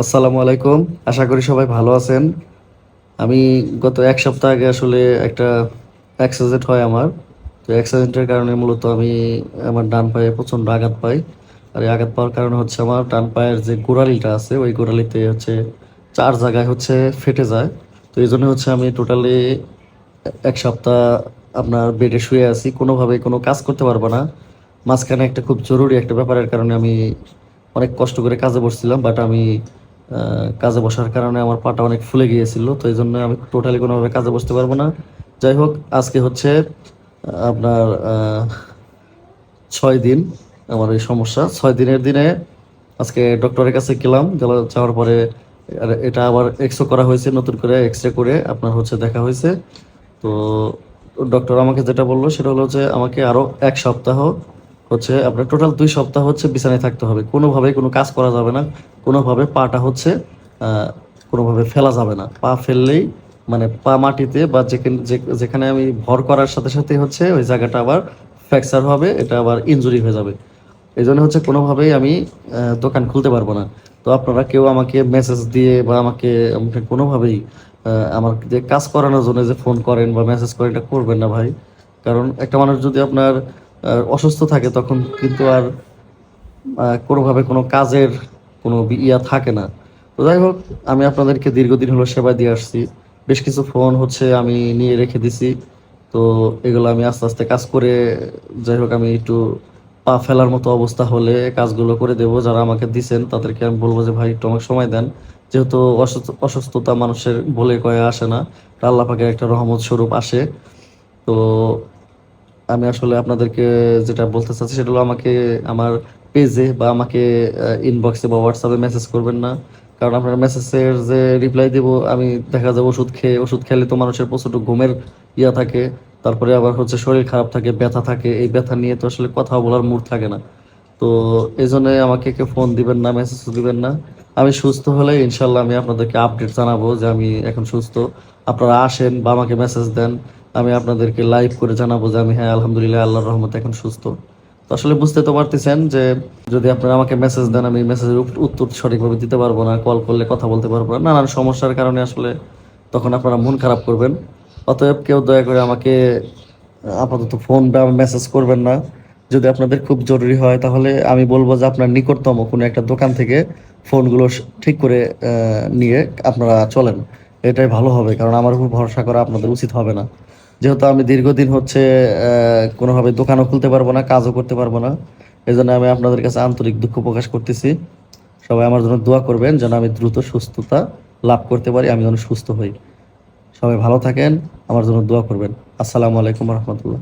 আসসালামু আলাইকুম। আশা করি সবাই ভালো আছেন। আমি গত এক সপ্তাহ আগে আসলে একটা অ্যাক্সিডেন্ট হয় আমার। তো অ্যাক্সিডেন্টের কারণে মূলত আমি আমার ডান পায়ে প্রচণ্ড আঘাত পাই। আর এই আঘাত পাওয়ার কারণে হচ্ছে আমার ডান পায়ের যে গোড়ালিটা আছে, ওই গোড়ালিতে হচ্ছে চার জায়গায় হচ্ছে ফেটে যায়। তো এই জন্য হচ্ছে আমি টোটালি এক সপ্তাহ আপনার বেডে শুয়ে আছি। কোনোভাবে কোনো কাজ করতে পারব না। মাঝখানে একটা খুব জরুরি একটা ব্যাপারের কারণে আমি অনেক কষ্ট করে কাজে বসছিলাম বাট আমি কাজে বসার কারণে আমার পাটা অনেক ফুলে গিয়েছিল, তো এই জন্য আমি টোটালি কোনোভাবে কাজে বসতে পারব না। যাই হোক, আজকে হচ্ছে আপনার ছয় দিন আমার এই সমস্যা। ছয় দিনের দিনে আজকে ডক্টরের কাছে গেলাম, গেলা যাওয়ার পরে এটা আবার এক্সরে করা হয়েছে, নতুন করে এক্স রে করে আপনার হচ্ছে দেখা হয়েছে। তো, ডক্টর আমাকে যেটা বলল সেটা হলো যে আমাকে আরও এক সপ্তাহ হচ্ছে আপনার টোটাল দুই সপ্তাহ হচ্ছে বিছানায় থাকতে হবে। কোনোভাবে কোনো কাজ করা যাবে না, কোনোভাবে পাটা হচ্ছে কোনোভাবে ফেলা যাবে না। পা ফেললেই মানে পা মাটিতে বা যেখানে আমি ভর করার সাথে সাথে হচ্ছে ওই জায়গাটা আবার ফ্র্যাকচার হবে, এটা আবার ইনজুরি হয়ে যাবে। এই জন্য হচ্ছে কোনোভাবেই আমি দোকান খুলতে পারব না। তো আপনারা কেউ আমাকে মেসেজ দিয়ে বা আমাকে কোনোভাবেই আমার যে কাজ করানোর জন্য যে ফোন করেন বা মেসেজ করেন, এটা করবেন না ভাই। কারণ একটা মানুষ যদি আপনার অসুস্থ থাকে, তখন কিন্তু আর কোনোভাবে কোনো কাজের কোনো ইয়া থাকে না। তো যাই হোক, আমি আপনাদেরকে দীর্ঘদিন হলো সেবা দিয়ে আসছি। বেশ কিছু ফোন হচ্ছে আমি নিয়ে রেখে দিছি। তো এগুলো আমি আস্তে আস্তে কাজ করে, যাই হোক, আমি একটু পা ফেলার মতো অবস্থা হলে কাজগুলো করে দেবো। যারা আমাকে দিছেন, তাদেরকে আমি বলব যে, ভাই, একটু আমাকে সময় দেন। যেহেতু অসুস্থ- অসুস্থতা মানুষের বলে কয়ে আসে না আল্লাহ পাকের একটা রহমত স্বরূপ আসে। তো আমি আসলে আপনাদেরকে যেটা বলতে চাচ্ছি সেটা হলো আমাকে আমার পেজে বা আমাকে ইনবক্সে বা হোয়াটসঅ্যাপে মেসেজ করবেন না। কারণ আপনার মেসেজের যে রিপ্লাই দেব, আমি দেখা যাবে ওষুধ খেয়ে, ওষুধ খেলে তো মানুষের প্রচুর ঘুমের ইয়া থাকে। তারপরে আবার হচ্ছে শরীর খারাপ থাকে, ব্যথা থাকে। এই ব্যথা নিয়ে তো আসলে কথা বলার মুড থাকে না। তো এই জন্য আমাকে কেউ ফোন দিবেন না মেসেজ দিবেন না। আমি সুস্থ হলে ইনশাল্লাহ আমি আপনাদেরকে আপডেট জানাব যে আমি এখন সুস্থ। আপনারা আসেন বা আমাকে মেসেজ দেন। আমি আপনাদেরকে লাইভ করে জানাব যে আমি হ্যাঁ আলহামদুলিল্লাহ, আল্লাহর রহমতে এখন সুস্থ। তো আসলে বুঝতে তো পারতেছেন যে যদি আপনারা আমাকে মেসেজ দেন, আমি মেসেজের উত্তর সঠিকভাবে দিতে পারব না কল করলে কথা বলতে পারব না। নানান সমস্যার কারণে আসলে তখন আপনারা মন খারাপ করবেন। অতএব কেউ দয়া করে আমাকে আপাতত ফোন বা মেসেজ করবেন না। যদি আপনাদের খুব জরুরি হয়, তাহলে আমি বলব যে আপনার নিকটতম কোনো একটা দোকান থেকে ফোনগুলো ঠিক করে নিয়ে আপনারা চলেন। এটাই ভালো হবে, কারণ আমার উপর ভরসা করা আপনাদের উচিত হবে না। যেহেতু আমি দীর্ঘদিন হচ্ছে কোনোভাবে দোকানও খুলতে পারব না, কাজও করতে পারব না এই জন্য আমি আপনাদের কাছে আন্তরিক দুঃখ প্রকাশ করতেছি। সবাই আমার জন্য দোয়া করবেন যেন আমি দ্রুত সুস্থতা লাভ করতে পারি, আমি যেন সুস্থ হই। সবাই ভালো থাকেন, আমার জন্য দোয়া করবেন। আসসালামু আলাইকুম রহমতুল্লাহ।